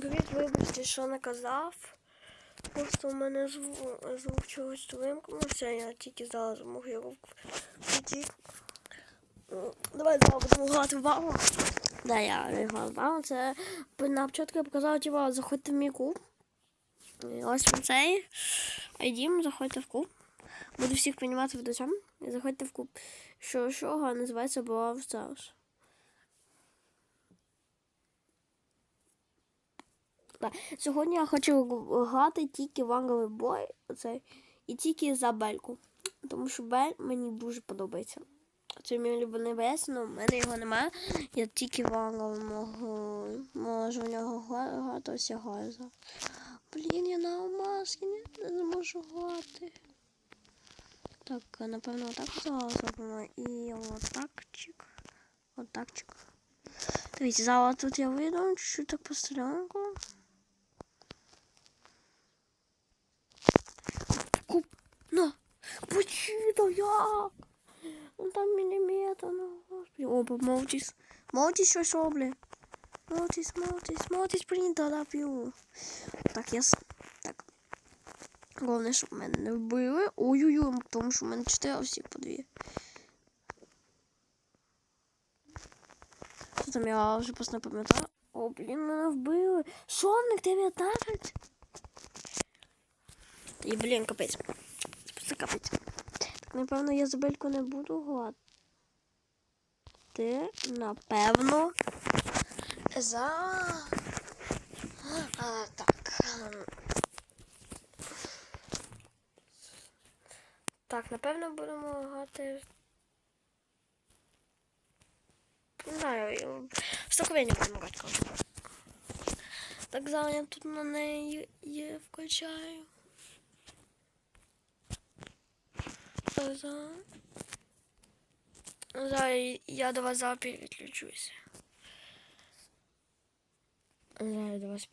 Привіт, вибачте, що наказав. Просто у мене звук, чогось вимкнувся, я тільки зараз змог його включити. Ну, Давай зараз будемо грати в. Да, я не грав в. Це на початку я показав, типа, заходьте в мій клуб. Ось цей. ID, заходьте в клуб. Буду всіх приймати в дочам. Заходьте в клуб. Що, що називається Brawl Stars. Так. Сьогодні я хочу грати тільки ванговий бой оцей, і тільки за бельку. Тому що бель мені дуже подобається. Це мій улюблений ВС, але в мене його немає. Я тільки ванговий можу, в нього грати, ось. Блін, я на маски не, не грати. Так, напевно, отак зараз. І отакчик. Отакчик. Дивіться, зараз тут я вийду, чуть-чуть так. Куп, почита я. Ну там міліметр, ну, господи. О, помовчись. Мовчись, що що, бля. Мовчись, мовчись, мовчись, принято, да, п'ю. Так, я, с- так. Головне, щоб мене не вбили. Ой-ой-ой, тому що в мене 4 всіх по дві. Що там я вже просто не пам'ятаю. О, блін, мене вбили. Шовник 19. І, блін, капець. Це просто капець. Напевно, я забельку не буду гладити. Напевно. За. А, так. Так, напевно, будемо грати. Не знаю, стоковення будемо коротше. Так, зараз я тут на неї включаю. Так, зараз. Зараз я до вас зараз підключуся. Зараз я до вас.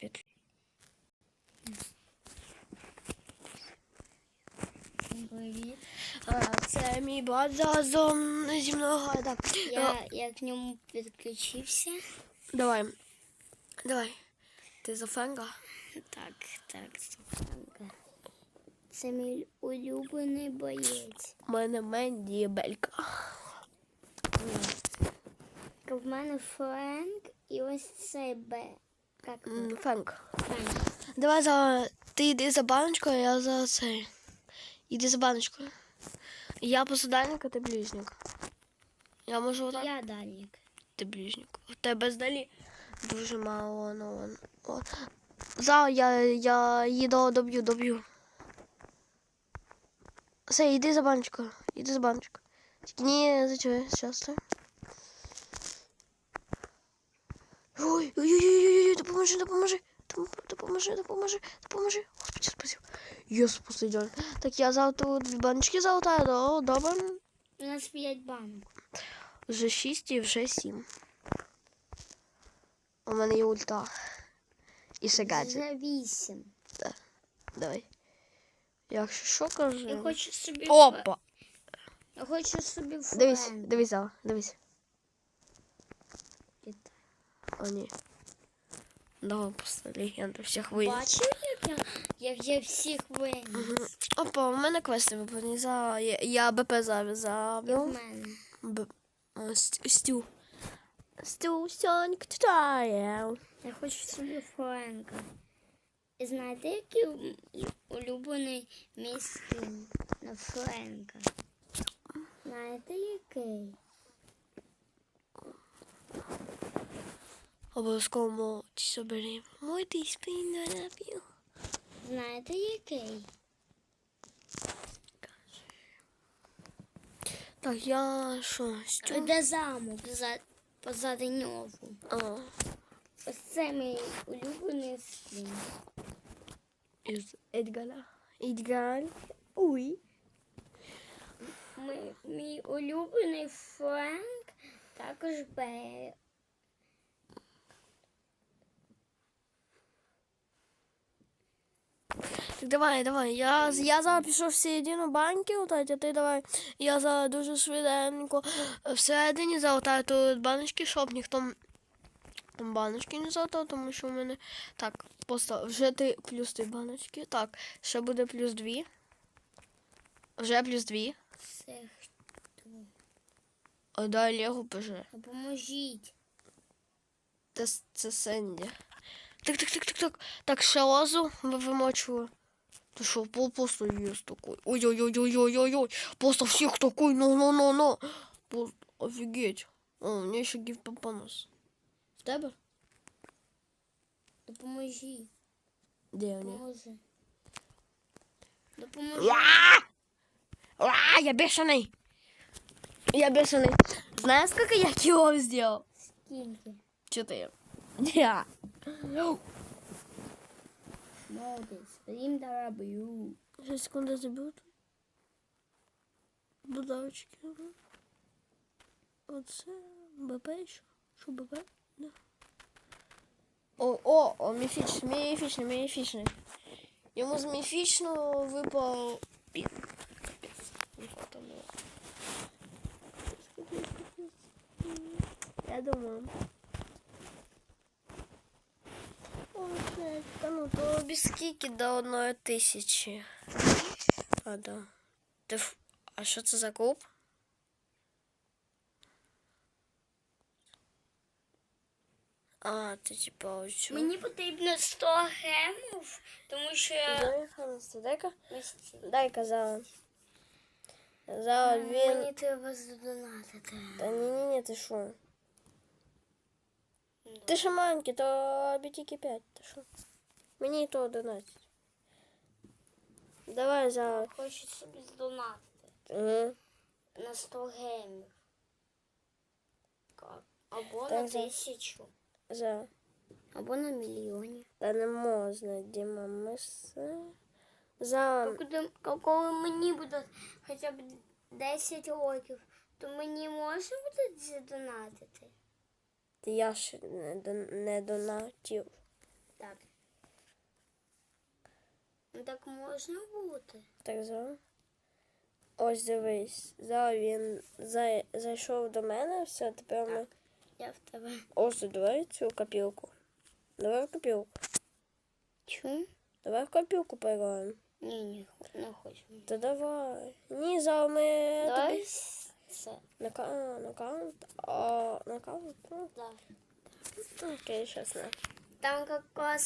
Привіт. Це мій брат разом зі мною грає. Так. Я, я к ньому підключився. Давай. Давай. Ти за фенга? Так, так, Сафранка. Це мій улюблений боєць. У мене Менді Белька. В мене Френк і ось цей Б. Фенк. Давай за. Ти йди за баночкою, а я за цей. Іди за баночкою. Я посудальник, а ти ближник. Я можу отак? Я дальник. Ти ближник. У тебе здалі дуже мало. Ну. Зараз я, я її до- доб'ю, доб'ю. Все, йди за баночкою. Іди за баночкою. Тільки не зараз. так. Ой, ой-ой-ой, допоможи, допоможи. Доп- Допоможи, допоможи, допоможи. Господи, спасибо. Єс, посидять. Так я завтра дві баночки залутаю, да, добре. У нас п'ять банок. Вже 6 і вже 7. У мене є ульта. І гаджет. Вже вісім. Давай. Якщо що кажу. Я хочу собі. Опа! Я хочу собі Дивись, дивись, Зала, дивись. О, ні. Давай просто легенда всіх виніс. Бачив, як я, як я всіх виніс? Опа, у мене квести виповнені. За... Я, я БП І в мене. Б... Ст- Стю. Стю, Сьоньк, тутає. Я хочу собі Френка. Знаєте, який улюблений мій скін на Френка? Знаєте, який? Обов'язково молодь собери. Мой ти спин на напів. Знаєте, який? Так, я що? Де замок позади нього. А, Ось це мій улюблений скін. із Едгара. Едгар. Уй. Мій, мій улюблений Френк також бере. Так давай, давай. Я, я зараз пішов всередину банки лутати, а ти давай. Я зараз дуже швиденько всередині залутаю тут баночки, щоб ніхто баночки не золото, тому що в мене. Так, просто вже ти плюс три баночки. Так, ще буде плюс дві. Вже плюс дві. Це хто? А дай Лего поже. Допоможіть. Це, це Сенді. Так, так, так, так, так. Так, ще лазу вимочили. Ти що, пол просто есть такой. Ой-ой-ой-ой-ой-ой. Просто всех такой, ну-ну-ну-ну. Просто офигеть. О, у меня еще гиф попанус. В тебе? Допоможіть. Де вони? Допоможи. Допоможи. Уа! Уа, я бешеный. Я бешеный. Знаешь, сколько я килов сделал? Скільки? Четыре. Я. Молодець. Їм дарабаю. Сейчас секунду заберу. Будавочки. Оце БП ще. Що БП? Да. О, о, о, міфічний, міфічний, міфічний. Йому з міфічного випав пік. Капець. Не хватало. Я думаю. О, блядь, та ну то без скільки до одної тисячі. А, да. Ти ф... А що це за клуб? А, ти типа оцю. Мені потрібно 100 гемів, тому що я... Дай-ка, дай-ка. Ось ці. Дай-ка за. За він. Мені треба задонатити. Та ні-ні-ні, ти що? Ти ще маленький, то тобі тільки 5, ти що? Мені і то 11. Давай за. Хочу собі здонатити Угу. на 100 гемів. Как? Або Так, на за- тисячу, За. або на мільйоні. Та не можна, Діма, ми все. За. Коли, мені буде хоча б 10 років, то мені можна буде задонатити? Я ж не, до- не донатів. Так. Ну так можна бути. Так за. Ось дивись. За він за, зайшов до мене, все, тепер ми. Я в тебе. Ось давай цю копілку. Давай в копілку. Чу? Давай в копілку поіграємо. Ні, ні, не хочу. Та давай. Ні, за ми Давай тобі с- це. на, ка- на аккаунт. А, на аккаунт? Ну, Да. окей, щас на. Там как классный